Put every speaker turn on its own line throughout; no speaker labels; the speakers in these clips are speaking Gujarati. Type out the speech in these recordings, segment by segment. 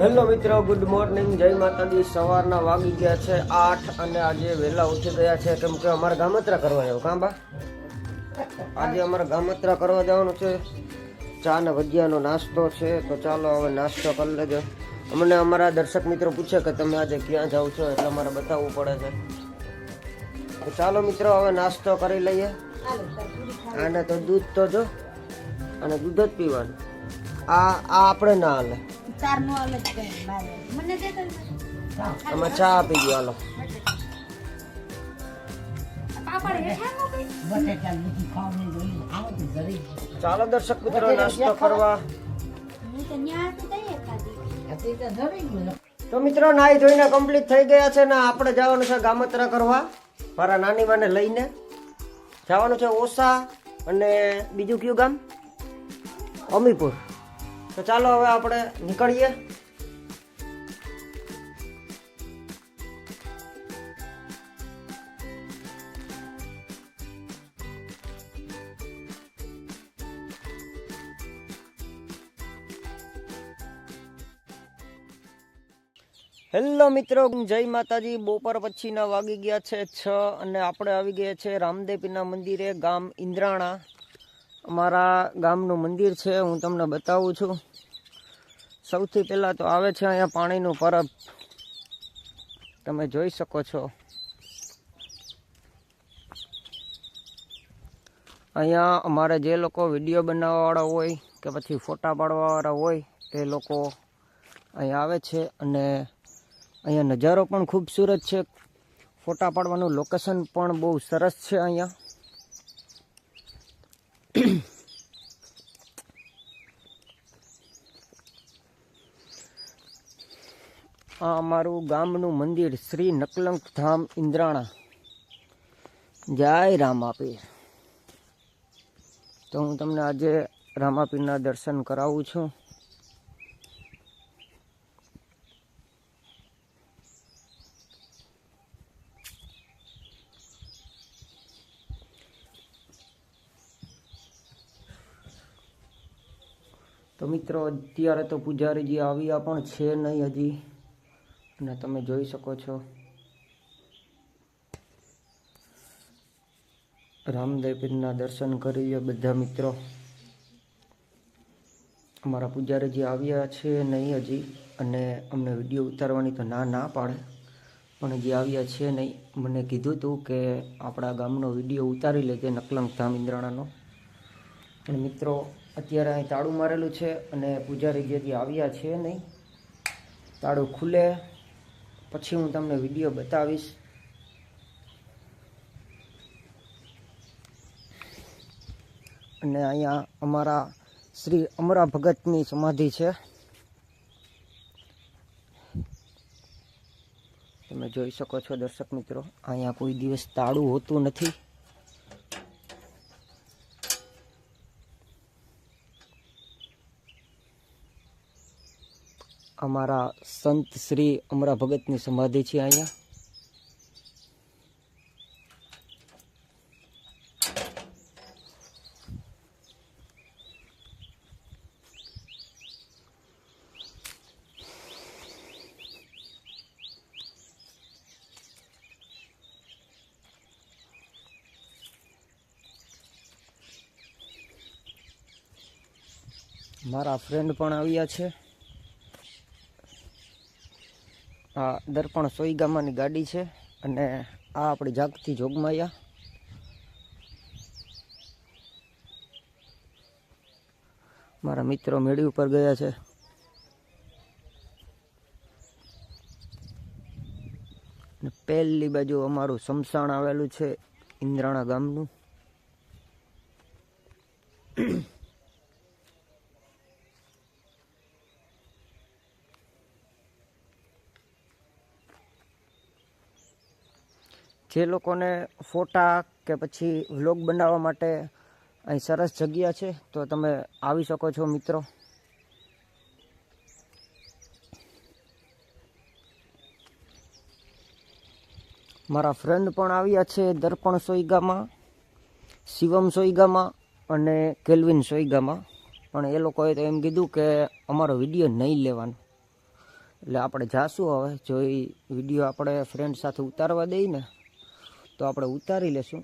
હેલો મિત્રો ગુડ મોર્નિંગ જય માતાજી. સવારના વાગી ગયા છે આઠ અને આજે વહેલા ઉઠી ગયા છે. કેમ કે અમારે ગામત્રા કરવા જવું, કાં આજે અમારે ગામત્રા કરવા જવાનું છે. ચા ને ભજીયાનો નાસ્તો છે. તો ચાલો હવે નાસ્તો કરી લેજો. અમને અમારા દર્શક મિત્રો પૂછે કે તમે આજે ક્યાં જાઓ છો, એટલે અમારે બતાવવું પડે છે. તો ચાલો મિત્રો, હવે નાસ્તો કરી લઈએ. અને તો દૂધ તો જો, અને દૂધ જ પીવાનું. આ આ આપણે ના હાલે.
ચાર નો અલગ મને દે તો
ચા આપી દો. હાલો ચાલો દર્શક મિત્રો નાસ્તો કરવા.
તો
મિત્રો નાઈ ધોઈને કમ્પ્લીટ થઈ ગયા છે ને આપણે જવાનું છે ગામત્રા કરવા. મારા નાની માને લઈને. જવાનું છે ઓસા અને બીજું કયું ગામ? અમીપુર. તો ચાલો હવે આપણે નીકળીએ. હેલો મિત્રો, જય માતાજી. બપોર પછીના વાગી ગયા છે છ અને આપણે આવી ગયા છે રામદેવીના મંદિરે ગામ ઇન્દ્રાણા. અમારા ગામનું મંદિર છે, હું તમને બતાવું છું. સૌથી પહેલાં તો આવે છે અહીંયા પાણીનું પરબ. તમે જોઈ શકો છો. અહીંયા અમારે જે લોકો વીડિયો બનાવવાવાળા હોય કે પછી ફોટા પાડવાવાળા હોય, એ લોકો અહીંયા આવે છે અને અહીંયા નજારો પણ ખૂબસૂરત છે. ફોટા પાડવાનું લોકેશન પણ બહુ સરસ છે અહીંયા. આ અમારું ગામનું મંદિર શ્રી નકલંક ધામ ઇન્દ્રાણા. જય રામાપીર. તો હું તમને આજે રામાપીરના દર્શન કરાવું છું. તો મિત્રો, અત્યારે તો પૂજારીજી આવ્યા પણ છે નહીં હજી. અને તમે જોઈ શકો છો. રામદેવ પીરના દર્શન કરીએ બધા મિત્રો. અમારા પૂજારીજી આવ્યા છે નહીં હજી, અને અમને વીડિયો ઉતારવાની તો ના ના પાડે. પણ હજી આવ્યા છે નહીં. મને કીધું હતું કે આપણા ગામનો વીડિયો ઉતારી લેજે નકલંક ધામ ઇન્દ્રાણાનો. અને મિત્રો, અત્યારે અહીં તાળું મારેલું છે અને પૂજારી જે હજી આવ્યા છે નહીં. તાળું ખુલે. પછી હું તમને વીડિયો બતાવીશ. અને અહીંયા અમારા શ્રી અમરા ભગતની સમાધિ છે. તમે જોઈ શકો છો દર્શક મિત્રો, અહીંયા કોઈ દિવસ તાળું હોતું નથી. અમારા સંત શ્રી અમરા ભગતની સમાધિ છે અહીંયા. મારા ફ્રેન્ડ પણ આવ્યા છે. આ દર્પણ સોઈગામાની ગાડી છે અને આ આપણી જાગતી જોગમાયા. મારા મિત્રો મેળી ઉપર ગયા છે. પહેલી બાજુ અમારું સમસાણ આવેલું છે ઇન્દ્રાણા ગામનું. જે લોકોને ફોટા કે પછી વ્લોગ બનાવવા માટે અહીં સરસ જગ્યા છે, તો તમે આવી શકો છો મિત્રો. મારા ફ્રેન્ડ પણ આવ્યા છે દર્પણ સોઈગામાં, શિવમ સોઈગામાં અને કેલ્વિન સોઈગામાં. પણ એ લોકોએ તો એમ કીધું કે અમારો વીડિયો નહીં લેવાનો. એટલે આપણે જાશું હવે, જો એ વીડિયો આપણે ફ્રેન્ડ સાથે ઉતારવા દઈએ ને તો આપણે ઉતારી લેશું.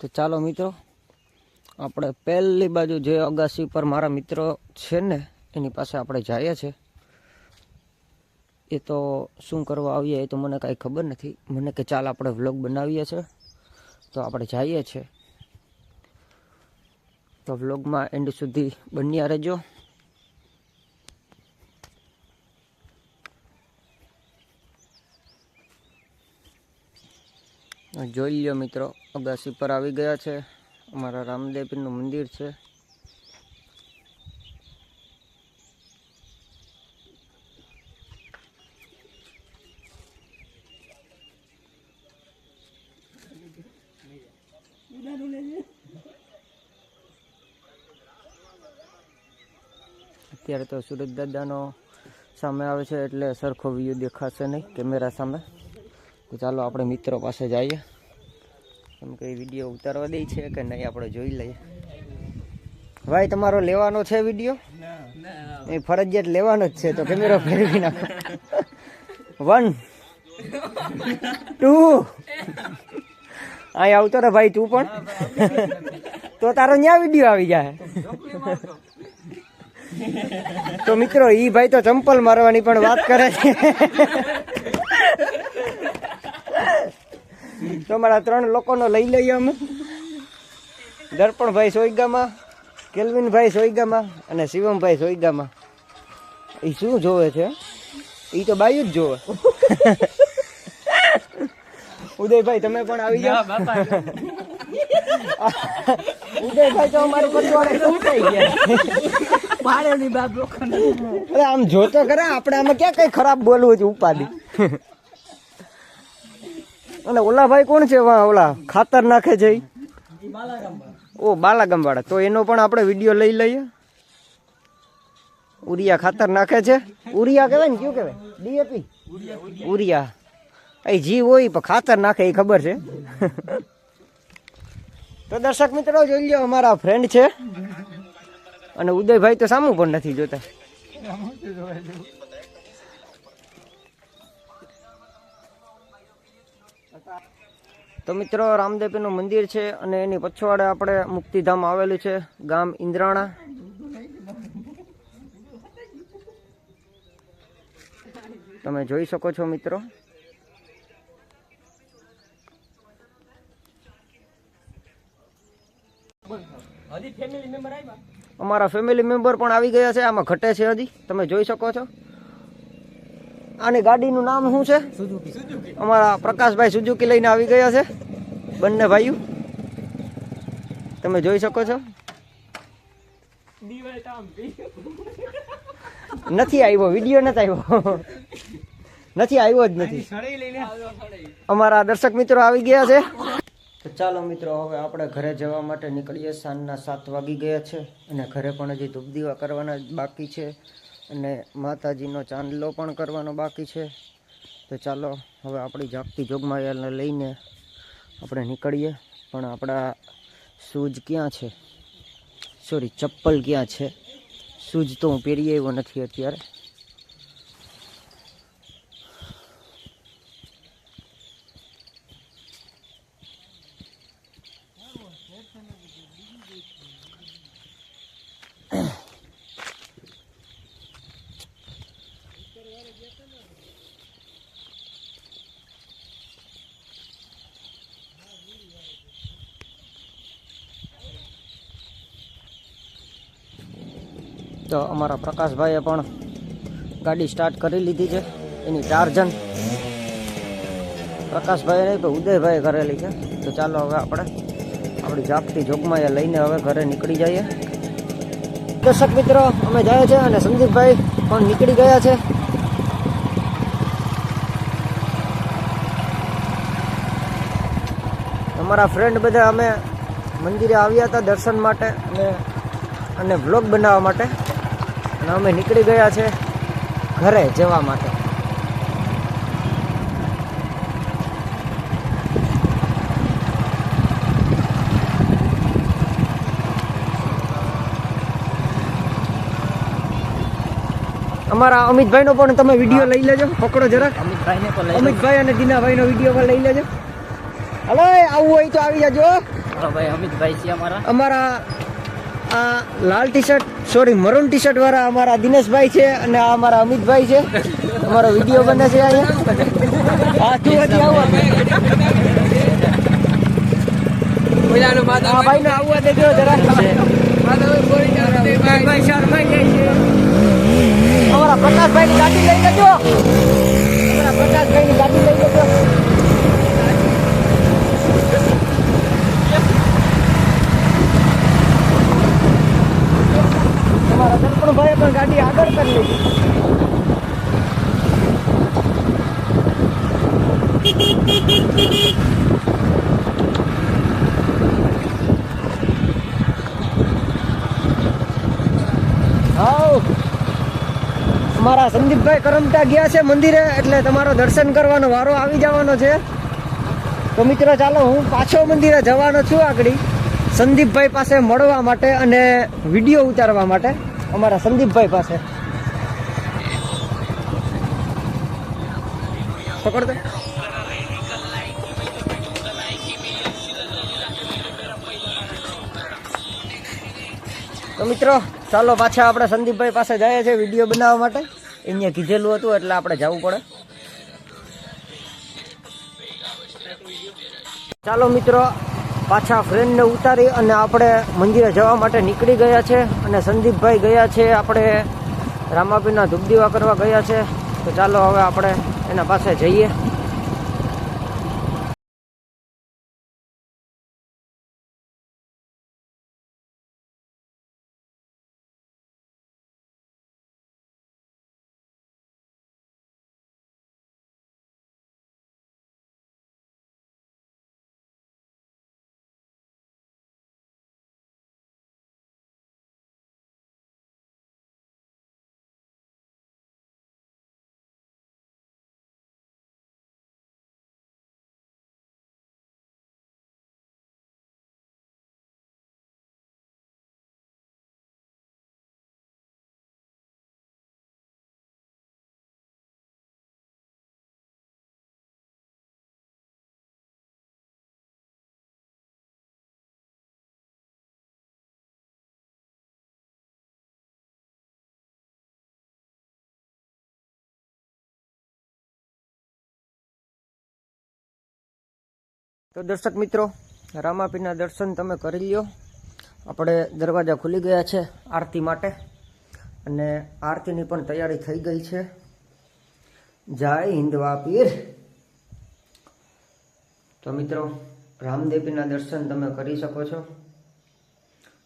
તો ચાલો મિત્રો, આપણે પહેલી બાજુ જે અગાસી પર મારા મિત્રો છે ને, એની પાસે આપણે જઈએ છે એ તો શું કરવા આવીએ એ તો મને કાંઈ ખબર નથી. મને કે ચાલ આપણે વ્લોગ બનાવીએ છીએ. તો આપણે જઈએ છીએ. તો વ્લોગમાં એન્ડ સુધી બન્યા રહેજો. જોઈ લ્યો મિત્રો, અગાસી પર આવી ગયા છે. અમારા રામદેવપીરનું મંદિર છે. અત્યારે તો સુરજ દાદાનો સામે આવે છે, એટલે સરખો વ્યૂ દેખાશે નહીં કેમેરા સામે. તો ચાલો આપણે મિત્રો પાસે જઈએ. એમ કે વીડિયો ઉતારવા દે છે કે નહીં આપણે જોઈ લઈએ. ભાઈ, તમારો લેવાનો છે વીડિયો એ ફરજિયાત લેવાનો જ છે, તો કેમેરો ફેરવી નાખો. વન ટુ અહીં આવતો રે ભાઈ તું પણ. તો તારો ન્યા વીડિયો આવી જાય. તો મિત્રો, ઈ ભાઈ તો ચંપલ મારવાની પણ વાત કરે છે. તો અમારા ત્રણ લોકોનો લઈ લઈએ અમે. દર્પણભાઈ સોઈગામાં કેલ્વિનભાઈ સોઈગામાં અને શિવમભાઈ સોઈગામાં એ શું જોવે છે? એ તો બાયું જ જોવે. ઉદયભાઈ તમે પણ આવી જાઓ. ઉદયભાઈ તો અમારું પછવાડે ઉઠાઈ ગયા? અરે આમ જોતો ખરા આપણે આમાં ક્યાં કઈ ખરાબ બોલવું છે ઉપાધિ? અને ઓલા ભાઈ કોણ છે ઓલા ખાતર નાખે છે? ઓ બાલાગામ વાળા તો એનો પણ આપણે વીડિયો લઈ લઈએ. ઉરિયા ખાતર નાખે છે. ઉરિયા કહેવાય ને, કયું કહેવાય? ડીએપી? ઉરિયા. એ જી હોય પણ ખાતર નાખે એ ખબર છે. તો દર્શક મિત્રો, જોઈ લ્યો, અમારા ફ્રેન્ડ છે. અને ઉદયભાઈ તો સામું પણ નથી જોતા. તો મિત્રો રામદેવીનું મંદિર છે અને એની પછવાડે આપણે મુક્તિધામ આવેલું છે, ગામ ઇન્દ્રાણા. તમે જોઈ શકો છો મિત્રો. અમારા ફેમિલી મેમ્બર પણ આવી ગયા છે, આમાં ઘટે છે હજી. તમે જોઈ શકો છો. આની ગાડીનું નામ શું છે? અમારા પ્રકાશભાઈ સુઝુકી લઈને આવી ગયા છે. બંને ભાઈઓ. તમે જોઈ શકો છો. નથી આવ્યો, વીડિયો નથી આવ્યો. નથી આવ્યો જ નથી. અમારા દર્શક મિત્રો આવી ગયા છે. તો ચાલો મિત્રો, હવે આપણે ઘરે જવા માટે નીકળીએ. સાંજના સાત વાગી ગયા છે અને ઘરે પણ હજી ધૂપ દીવા કરવાના બાકી છે. અને માતાજીનો ચાંદલો પણ કરવાનો બાકી છે. તો ચાલો, હવે આપણી જાગતી જોગમાયાને લઈને આપણે નીકળીએ. પણ આપણા શૂઝ ક્યાં છે? સોરી ચપ્પલ ક્યાં છે? શૂઝ તો હું પહેરી આવ્યો નથી અત્યારે. તો અમારા પ્રકાશભાઈએ પણ ગાડી સ્ટાર્ટ કરી લીધી છે. એની ટાર્જન. પ્રકાશભાઈ નહીં તો ઉદયભાઈ કરેલી છે. તો ચાલો હવે આપણે આપણી જાપતી જોગમાં એ લઈને હવે ઘરે નીકળી જઈએ. દર્શક મિત્રો, અમે જાય છે અને સંદીપભાઈ પણ નીકળી ગયા છે. અમારા ફ્રેન્ડ બધા અમે મંદિરે આવ્યા હતા દર્શન માટે અને અને વ્લોગ બનાવવા માટે. અને અમે નીકળી ગયા છે ઘરે જવા માટે. અમારા અમિતભાઈનો પણ તમે વીડિયો લઈ લેજો. પકડો જરાક.
અમિતભાઈને
અમિતભાઈ અને દીનાભાઈનો વીડિયો પણ લઈ લેજો. હલો આવું હોય તો આવી જાજો.
ભાઈ અમિતભાઈ છે અમારા.
અમારા આ લાલ T shirt sorry maroon T shirt વાળા અમારા દિનેશભાઈ છે અને આ અમારા અમિતભાઈ છે. અમારો વીડિયો બને છે અહીંયા. હા તું હજી આવો. આ ભાઈ. ને આવવા દેજો જરા. અમારા પ્રકાશભાઈ ની ગાડી લઈ લેજો અમારા પ્રકાશભાઈ ની ગાડી લઈ લેજો તમારા દર્પણભાઈએ પણ ગાડી આગળ કરી લીધી. અમારા સંદીપભાઈ કરમતા ગયા છે મંદિરે, એટલે તમારો દર્શન કરવાનો વારો આવી જવાનો છે. તો મિત્રો, ચાલો, હું પાછો મંદિરે જવાનો છું આગળ. સંદીપભાઈ પાસે મળવા માટે અને વીડિયો ઉતારવા માટે. અમારા સંદીપભાઈ પાસે. પકડતો? તો મિત્રો, ચાલો પાછા આપણે સંદીપભાઈ પાસે જઈએ છીએ વીડિયો બનાવવા માટે. એને કીધેલું હતું એટલે આપણે જવું પડે. ચાલો મિત્રો પાછા ફ્રેન્ડને ઉતારી અને આપણે મંદિરે જવા માટે નીકળી ગયા છે અને સંદીપભાઈ ગયા છે, આપણે રામાપીના ધૂપદીવા કરવા ગયા છે. તો ચાલો હવે આપણે એના પાસે જઈએ. તો દર્શક મિત્રો રામાપીના દર્શન તમે કરી લ્યો. આપણે દરવાજા ખુલી ગયા છે આરતી માટે અને આરતીની પણ તૈયારી થઈ ગઈ છે. જય હિન્દવા પીર તો મિત્રો રામદેવીના દર્શન તમે કરી શકો છો.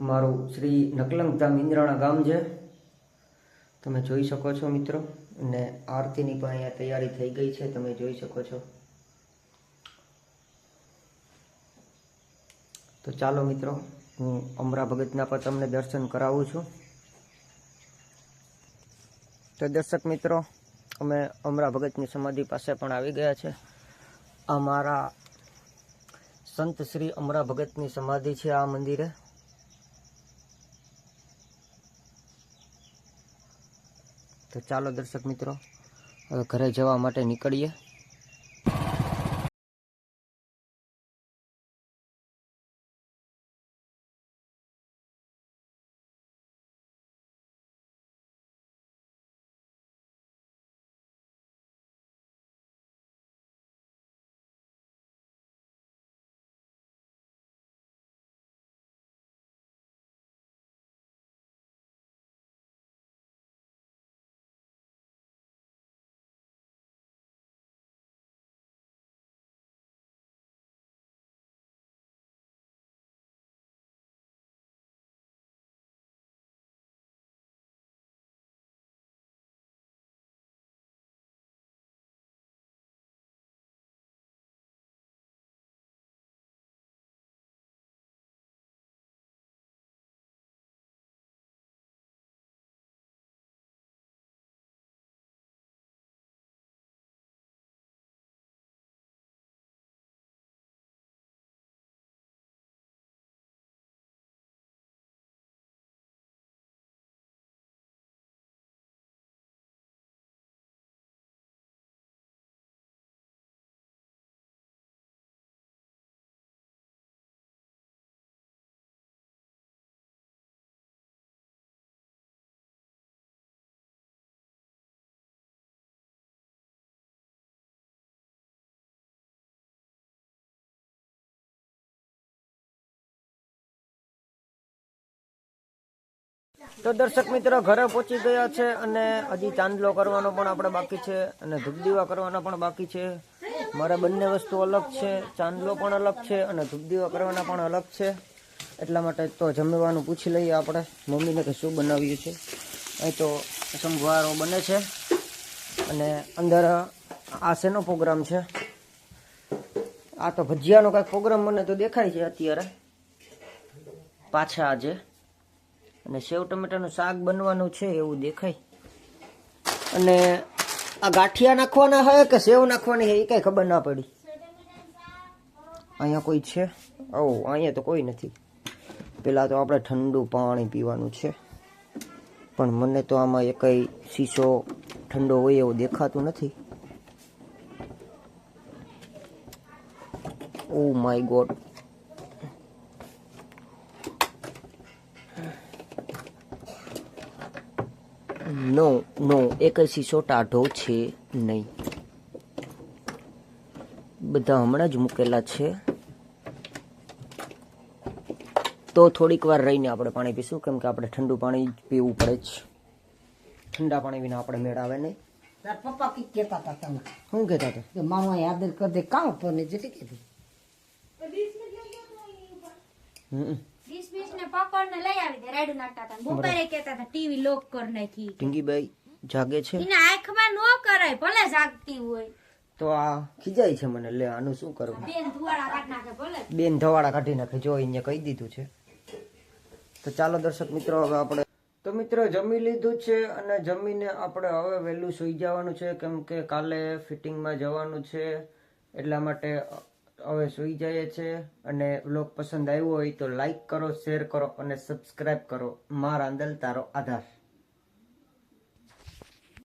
મારું શ્રી નકલંગધામ ઇન્દ્રાણા ગામ છે. તમે જોઈ શકો છો મિત્રો. અને આરતીની પણ અહીંયા તૈયારી થઈ ગઈ છે. તમે જોઈ શકો છો. તો ચાલો મિત્રો, હું અમરા ભગતના પર તમને દર્શન કરાવું છું. તો દર્શક મિત્રો, અમે અમરા ભગતની સમાધિ પાસે પણ આવી ગયા છે. આ મારા સંત શ્રી અમરા ભગતની સમાધિ છે આ મંદિરે. તો ચાલો દર્શક મિત્રો, હવે ઘરે જવા માટે નીકળીએ. તો દર્શક મિત્રો, ઘરે પહોંચી ગયા છે અને હજી ચાંદલો કરવાનો પણ આપણે બાકી છે અને ધૂપદીવા કરવાના પણ બાકી છે. મારે બંને વસ્તુ અલગ છે, ચાંદલો પણ અલગ છે અને ધૂપદીવા કરવાના પણ અલગ છે. એટલા માટે તો જમવાનું પૂછી લઈએ આપણે. મમ્મીને કે શું બનાવ્યું છે? એ તો સંભારો બને છે અને અંદર આ શેનો પ્રોગ્રામ છે? આ તો ભજીયાનો કાંઈક પ્રોગ્રામ મને તો દેખાય છે અત્યારે. પાછા આજે. અને સેવ ટમેટાનું શાક બનવાનું છે એવું દેખાય. અને આ ગાંઠિયા નાખવાના હોય કે સેવ નાખવાની છે એ કઈ ખબર ના પડી. અહીંયા કોઈ છે? ઓ અહીંયા તો કોઈ નથી. પેલા તો આપણે ઠંડુ પાણી પીવાનું છે. પણ મને તો આમાં એ કઈ શીશો ઠંડો હોય એવું દેખાતું નથી. Oh my God. નો નો એક શીશો ટાઢો છે નહીં. બધા હમણાં જ મૂકેલા છે. તો થોડીક વાર રહીને આપણે પાણી પીશું કેમ કે આપણે ઠંડુ પાણી પીવું પડે જ. ઠંડા પાણી વિના આપણે મેળ આવે નહીં.
તાર પપ્પા કઈ કેતા હતા તમે
શું કહેતા હતા?
કે મારું અહીં આદર કરી દે કામ પર ને જેટલી કીધું
હમ.
વીસ વીસ ને પકડ ને લઈ આવી દે રેડું નાખતા હતા. બપોરે કહેતા હતા ટીવી લોક કરી નાખી.
ઢીંગીબાઈ જાગે છે?
એના આંખમાં નો કરાય ભલે જાગતી હોય.
તો આ ખીજાય છે મને લે આનું શું કરવું
બેન ધુવાડા કાઢ નાખે ભલે.
બેન ધવાડા કાઢી નાખે જો કહી દીધું છે. તો ચાલો દર્શક મિત્રો હવે આપણે તો મિત્રો જમી લીધું છે અને જમીને આપણે હવે વહેલું સુઈ જવાનું છે કેમ કે કાલે ફિટિંગમાં જવાનું છે. એટલા માટે હવે સુઈ જઈએ છે અને વ્લોગ પસંદ આવ્યો હોય તો લાઈક કરો શેર કરો અને સબસ્ક્રાઈબ કરો. મારા અંદર તારો આધાર.